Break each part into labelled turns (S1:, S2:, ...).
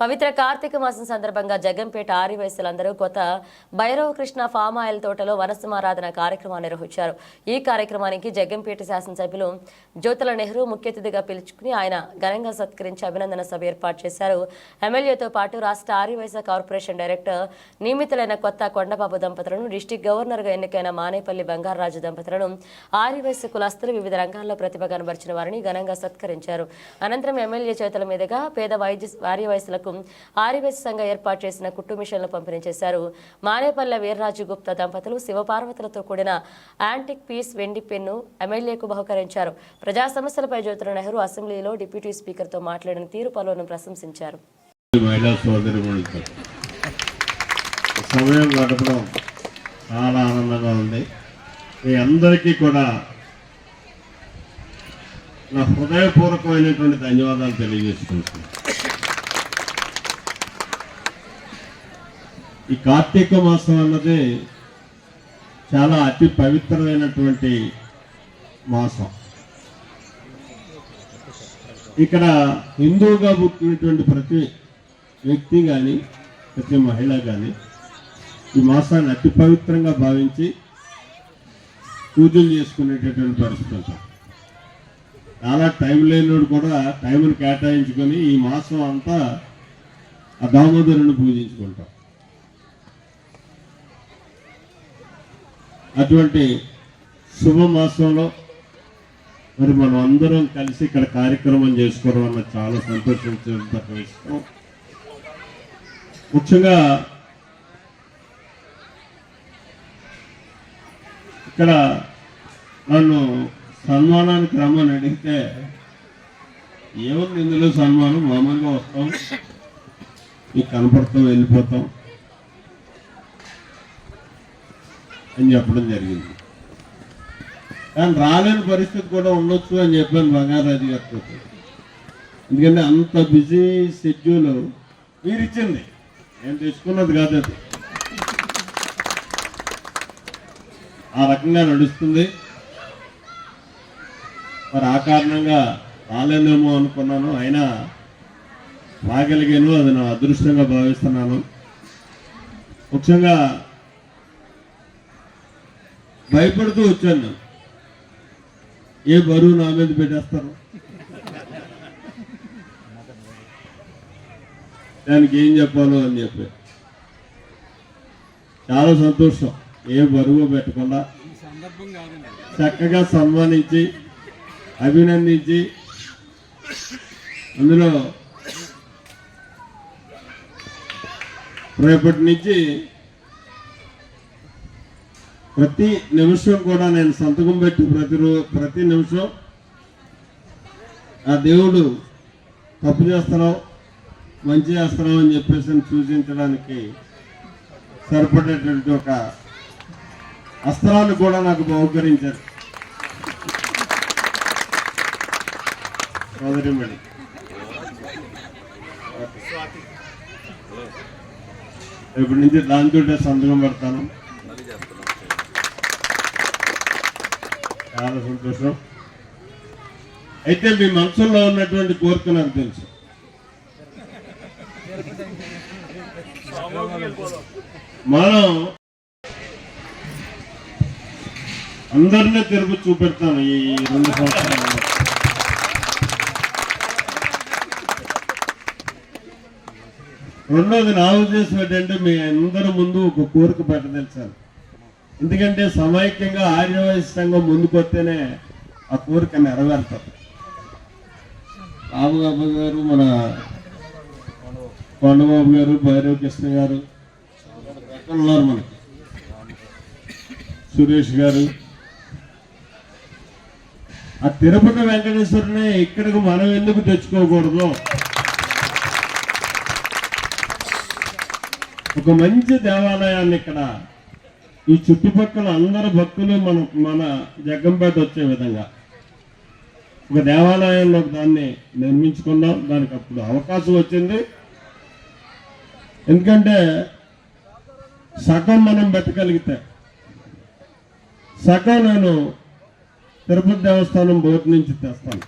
S1: పవిత్ర కార్తీక మాసం సందర్భంగా జగంపేట ఆరివయసులందరూ కొత్త భైరవ కృష్ణ ఫామ్ ఆయిల్ తోటలో వనసమారాధన కార్యక్రమాన్ని నిర్వహించారు. ఈ కార్యక్రమానికి జగంపేట శాసనసభ్యులు జ్యోతుల నెహ్రూ ముఖ్య అతిథిగా పిలుచుకుని ఆయన ఘనంగా సత్కరించి అభినందన సభ ఏర్పాటు చేశారు. ఎమ్మెల్యేతో పాటు రాష్ట్ర ఆర్యవైశ్య కార్పొరేషన్ డైరెక్టర్ నియమితులైన కొత్త కొండబాబు దంపతులను డిస్టిక్ గవర్నర్గా ఎన్నికైన మానేపల్లి బంగారరాజు దంపతులను ఆర్యవైశ్య కులస్తులు వివిధ రంగాల్లో ప్రతిభ కనబరిచిన వారిని ఘనంగా సత్కరించారు. అనంతరం ఎమ్మెల్యే చేతుల మీదుగా పేద వైద్య ఆర్యవయసులకు ఆర్యవైశ్య సంఘం ఏర్పాటు చేసిన కుట్టు మిషన్లు పంపిణీ చేశారు. మానేపల్లె వీర్రాజు గుప్తా దంపతులు శివపార్వతులతో కూడిన యాంటిక్ పీస్ వెండి పెన్ను ఎమ్మెల్యేకు బహుకరించారు. ప్రజా సమస్యలపై జ్యోతుల నెహ్రూ అసెంబ్లీలో డిప్యూటీ స్పీకర్తో మాట్లాడిన తీరు పలువును ప్రశంసించారు.
S2: సమయం గడపడం చాలా ఆనందంగా ఉంది. మీ అందరికీ కూడా నా హృదయపూర్వకమైనటువంటి ధన్యవాదాలు తెలియజేసుకుంటున్నాను. ఈ కార్తీక మాసం అన్నది చాలా అతి పవిత్రమైనటువంటి మాసం. ఇక్కడ హిందువుగా పుట్టినటువంటి ప్రతి వ్యక్తి కానీ ప్రతి మహిళ కానీ ఈ మాసాన్ని అతి పవిత్రంగా భావించి పూజలు చేసుకునేటటువంటి పరిస్థితి చాలా టైం లేనివాడు కూడా టైంను కేటాయించుకొని ఈ మాసం అంతా ఆ దామోదరుని పూజించుకుంటాం. అటువంటి శుభ మాసంలో మరి మనం అందరం కలిసి ఇక్కడ కార్యక్రమం చేసుకోవడం వల్ల చాలా సంతోషించదగ్గ విషయం ముఖ్యంగా ఇక్కడ నన్ను సన్మానానికి రమ్మని అడిగితే ఏముంది ఇందులో సన్మానం? మామూలుగా వస్తాం. మీకు కనపడతాం వెళ్ళిపోతాం. అని చెప్పడం జరిగింది. కానీ రాలేని పరిస్థితి కూడా ఉండొచ్చు అని చెప్పాను బంగారాజు గారితో ఎందుకంటే అంత బిజీ షెడ్యూల్ మీరు ఇచ్చింది. నేను తెచ్చుకున్నది కాదు అది. ఆ రకంగా నడుస్తుంది. మరి ఆ కారణంగా రాలేనేమో అనుకున్నాను. అయినా రాగలిగాను అది నా అదృష్టంగా భావిస్తున్నాను. ముఖ్యంగా భయపడుతూ వచ్చాను నేను. ఏ బరువు నా మీద పెట్టేస్తారు? దానికి ఏం చెప్పాలో అని చెప్పి. చాలా సంతోషం. ఏ బరువు పెట్టకుండా చక్కగా సన్మానించి అభినందించి అందులో రేపటి నుంచి ప్రతి నిమిషం కూడా నేను సంతకం పెట్టి ప్రతి రో ప్రతి నిమిషం ఆ దేవుడు తప్పు చేస్తున్నావు మంచి చేస్తున్నావు అని చెప్పేసి సూచించడానికి సరిపడేటువంటి ఒక అస్త్రాన్ని కూడా నాకు బహుకరించారు. సోదరిమణి రేపటి నుంచి దాంతో సంతకం పెడతాను. చాలా సంతోషం అయితే మీ మనసుల్లో ఉన్నటువంటి కోరిక నాకు తెలుసు. మనం అందరినీ తిరుగు చూపెడతాను ఈ రెండు సంవత్సరాలు. రెండోది నా ఉద్దేశం ఏంటంటే మీ అందరి ముందు ఒక కోరిక పెట్టదలిచాను ఎందుకంటే సమైక్యంగా ఆర్యవైశ్య సంఘం ముందుకొస్తేనే ఆ కోరిక నెరవేరుతుంది. బాబు గారు మన కొండబాబు గారు భైరవ కృష్ణ గారు ఉన్నారు మనకి. సురేష్ గారు. ఆ తిరుపతి వెంకటేశ్వరుని ఇక్కడికి మనం ఎందుకు తెచ్చుకోకూడదు? ఒక మంచి దేవాలయాన్ని ఇక్కడ ఈ చుట్టుపక్కల అందరు భక్తులు మన మన జగ్గంపేట వచ్చే విధంగా. ఒక దేవాలయంలో దాన్ని నిర్మించుకున్నాం దానికి అప్పుడు అవకాశం వచ్చింది. ఎందుకంటే సగం మనం బతకలిగితే సగం నేను తిరుపతి దేవస్థానం బోర్డు నుంచి తెస్తాను.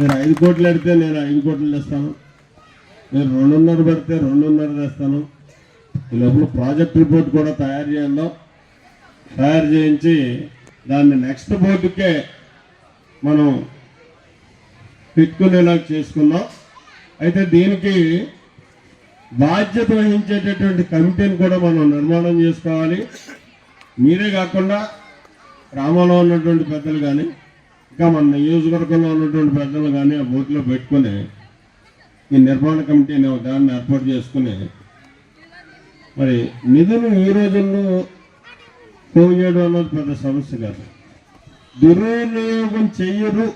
S2: మీరు ఐదు కోట్లు పెడితే నేను ఐదు కోట్లు తెస్తాను. మీరు రెండున్నర పెడితే రెండున్నర తెస్తాను. ఈ లోపల ప్రాజెక్ట్ రిపోర్ట్ కూడా తయారు చేయండి తయారు చేయించి దాన్ని నెక్స్ట్ బోర్డుకే మనం పెట్టుకునేలా చేసుకున్నాం అయితే దీనికి బాధ్యత వహించేటటువంటి కమిటీని కూడా మనం నిర్మాణం చేసుకోవాలి. మీరే కాకుండా గ్రామంలో ఉన్నటువంటి పెద్దలు కానీ ఇంకా మన నియోజకవర్గంలో ఉన్నటువంటి పెద్దలు కానీ ఆ బోర్డులో పెట్టుకొని ఈ నిర్మాణ కమిటీని ఒక దాన్ని ఏర్పాటు చేసుకుని మరి నిధులు ఈ రోజుల్లో పోగు చేయడం అన్నది పెద్ద సమస్య కాదు. దుర్వినియోగం చెయ్యరు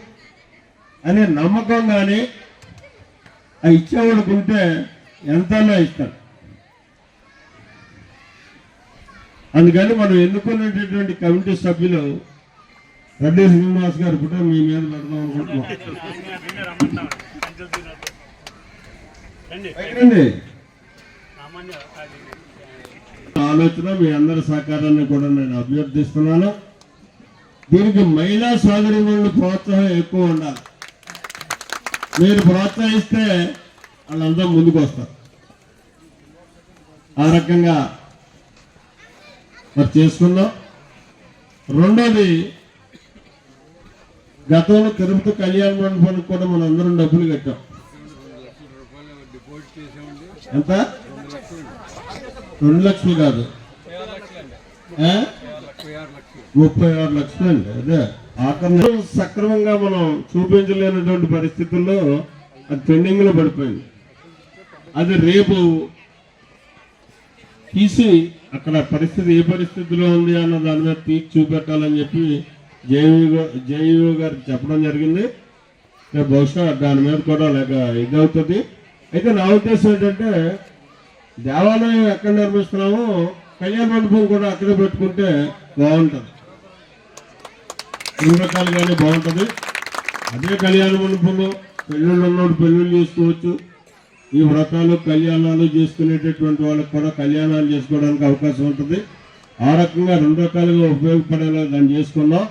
S2: అనే నమ్మకం కానీ ఆ ఇచ్చేవాడికి ఉంటే ఇస్తాడు అందుకని మనం ఎన్నుకునేటటువంటి కమిటీ సభ్యులు రెడ్డి శ్రీనివాస్ గారు కూడా మీ మీద పెడదాం అనుకుంటున్నాం. రండి. ఆలోచన మీ అందరి సహకారాన్ని కూడా నేను అభ్యర్థిస్తున్నాను. దీనికి మహిళా సోదరిమణులు ప్రోత్సాహం ఎక్కువ ఉండాలి. మీరు ప్రోత్సహిస్తే వాళ్ళందరూ ముందుకు వస్తారు. ఆ రకంగా మరి చేసుకుందాం. రెండోది గతంలో తిరుపతి కళ్యాణ మండపానికి కూడా మనందరం డబ్బులు కట్టాం. ఎంత? రెండు లక్షలు కాదు. ముప్పై ఆరు లక్షలు అండి అదే. ఆఖరి సక్రమంగా మనం చూపించలేనటువంటి పరిస్థితుల్లో అది పెండింగ్లో పడిపోయింది. అది రేపు తీసి అక్కడ పరిస్థితి ఏ పరిస్థితిలో ఉంది అన్న దాని మీద తీసి చూపెట్టాలని చెప్పి జేయూ జేయూ గారికి చెప్పడం జరిగింది. బహుశా దాని మీద కూడా లేక ఇది అవుతుంది అయితే నా ఉద్దేశం ఏంటంటే దేవాలయం ఎక్కడ నిర్మిస్తున్నామో కళ్యాణ మండపం కూడా అక్కడే పెట్టుకుంటే బాగుంటుంది. రెండు రకాలుగానే బాగుంటుంది. అదే కళ్యాణ మండపంలో పెళ్ళిళ్ళు ఉన్నోడు పెళ్ళిళ్ళు చేసుకోవచ్చు. ఈ వ్రతాలు కళ్యాణాలు చేసుకునేటటువంటి వాళ్ళకి కూడా కళ్యాణాలు చేసుకోవడానికి అవకాశం ఉంటుంది. ఆ రకంగా రెండు రకాలుగా ఉపయోగపడేలా దాన్ని చేసుకున్నాం.